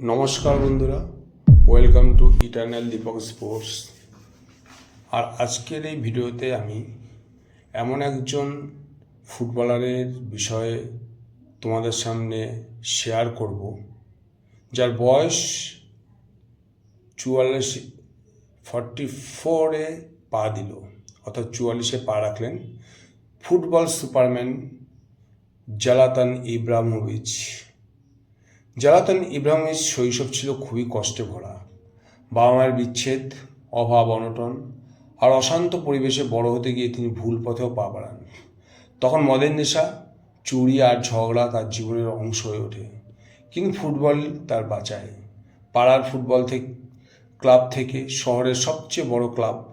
নমস্কার বন্ধুরা welcome to eternal Deepak sports আর আজকের এই ভিডিওতে আমি এমন একজন ফুটবলারের বিষয়ে তোমাদের সামনে শেয়ার করব, যার বয়স চুয়াল্লিশ ফর্টি ফোরে পা দিল, অর্থাৎ চুয়াল্লিশে পা রাখলেন football superman Zlatan Ibrahimovic. Zlatan ইব্রাহিমের শৈশব ছিল খুবই কষ্টে ভরা। বাবা মায়ের বিচ্ছেদ, অভাব, অনটন আর অশান্ত পরিবেশে বড় হতে গিয়ে তিনি ভুল পথেও পা বাড়ান। তখন মদের নেশা, চুরি আর ঝগড়া তার জীবনের অংশ হয়ে ওঠে। কিন্তু ফুটবল তার বাঁচায়। পাড়ার ফুটবল থেকে, ক্লাব থেকে শহরের সবচেয়ে বড় ক্লাব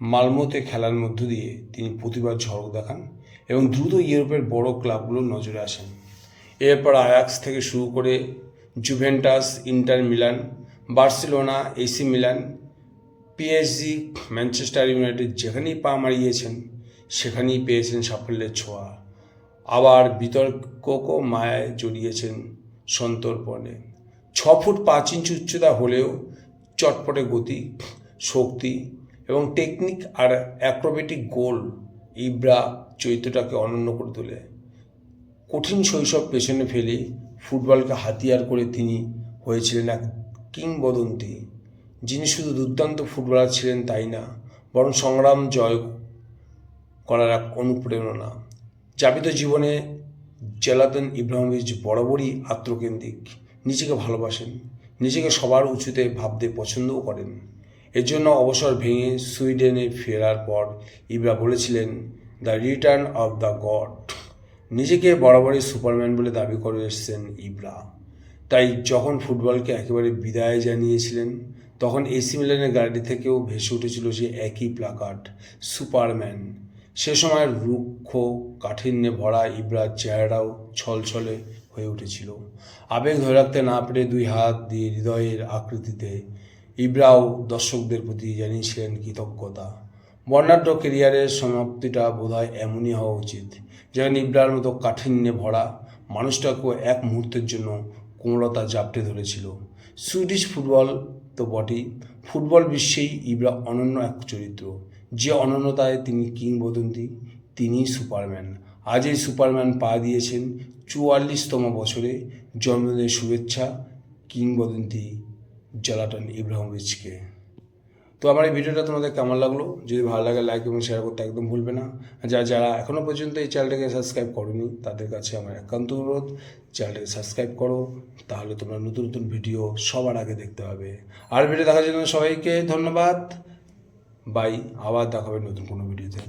মালমোতে খেলার মধ্য দিয়ে তিনি প্রতিবার ঝড়ক দেখান এবং দ্রুত ইউরোপের বড় ক্লাবগুলোর নজরে আসেন। এরপর আয়াক্স থেকে শুরু করে Juventus, Inter Milan, Barcelona, AC Milan, PSG, Manchester United যেখানেই পা মারিয়েছেন, সেখানেই পেয়েছেন সাফল্যের ছোঁয়া। আবার বিতর্কও মায়ায় জড়িয়েছেন সন্তর্পণে। ছ ফুট পাঁচ ইঞ্চি উচ্চতা হলেও চটপটে গতি, শক্তি এবং টেকনিক আর অ্যাক্রোবেটিক গোল ইব্রা চরিত্রটাকে অনন্য করে তোলে। কঠিন শৈশব পেছনে ফেলে ফুটবলকে হাতিয়ার করে তিনি হয়েছিলেন এক কিংবদন্তি, যিনি শুধু দুর্দান্ত ফুটবলার ছিলেন তাই না, বরং সংগ্রাম জয় করার এক অনুপ্রেরণা। যাপিত জীবনে জেলাতন ইব্রাহিমোভিচ বরাবরই আত্মকেন্দ্রিক, নিজেকে ভালোবাসেন, নিজেকে সবার উঁচুতে ভাবতে পছন্দও করেন। এর জন্য অবসর ভেঙে সুইডেনে ফেরার পর ইব্রা বলেছিলেন, the return of the god. নিজেকে বরাবরই সুপারম্যান বলে দাবি করে এসেছেন ইব্রা। তাই যখন ফুটবলকে একেবারে বিদায় জানিয়েছিলেন, তখন এসি মিলানের গাড়ি থেকেও ভেসে উঠেছিল যে একই প্লাকার্ড, সুপারম্যান। সে সময় রুক্ষ কাঠিন্যে ভরা ইব্রার চেহারাও ছলছলে হয়ে উঠেছিল। আবেগ ধরে রাখতে না পেরে দুই হাত দিয়ে হৃদয়ের আকৃতিতে ইব্রাও দর্শকদের প্রতি জানিয়েছিলেন কৃতজ্ঞতা। বর্ণাঢ্য কেরিয়ারের সমাপ্তিটা বোধহয় এমনই হওয়া উচিত, যেন ইব্রার মতো কাঠিন্যে ভরা মানুষটাকেও এক মুহূর্তের জন্য কোমলতা জাপটে ধরেছিল। সুইডিশ ফুটবল তো বটেই। ফুটবল বিশ্বেই ইব্রা অনন্য এক চরিত্র। যে অনন্যতায় তিনি কিংবদন্তি, তিনিই সুপারম্যান। আজ এই সুপারম্যান পা দিয়েছেন চুয়াল্লিশতম বছরে জন্মদিনের শুভেচ্ছা কিংবদন্তি জালাটন ইব্রাহিমোভিচকে। তো আমার এই ভিডিওটা তোমাদের কেমন লাগল? যদি ভালো লাগে লাইক এবং শেয়ার করতে একদম ভুলবে না। যা যারা এখনও পর্যন্ত এই চ্যানেলটাকে সাবস্ক্রাইব করনি, তাদের কাছে আমার একান্ত অনুরোধ চ্যানেলটাকে সাবস্ক্রাইব করো, তাহলে তোমরা নতুন নতুন ভিডিও সবার আগে দেখতে পাবে। আর ভিডিও দেখার জন্য সবাইকে ধন্যবাদ। বাই আবার দেখাবে নতুন কোনো ভিডিওতে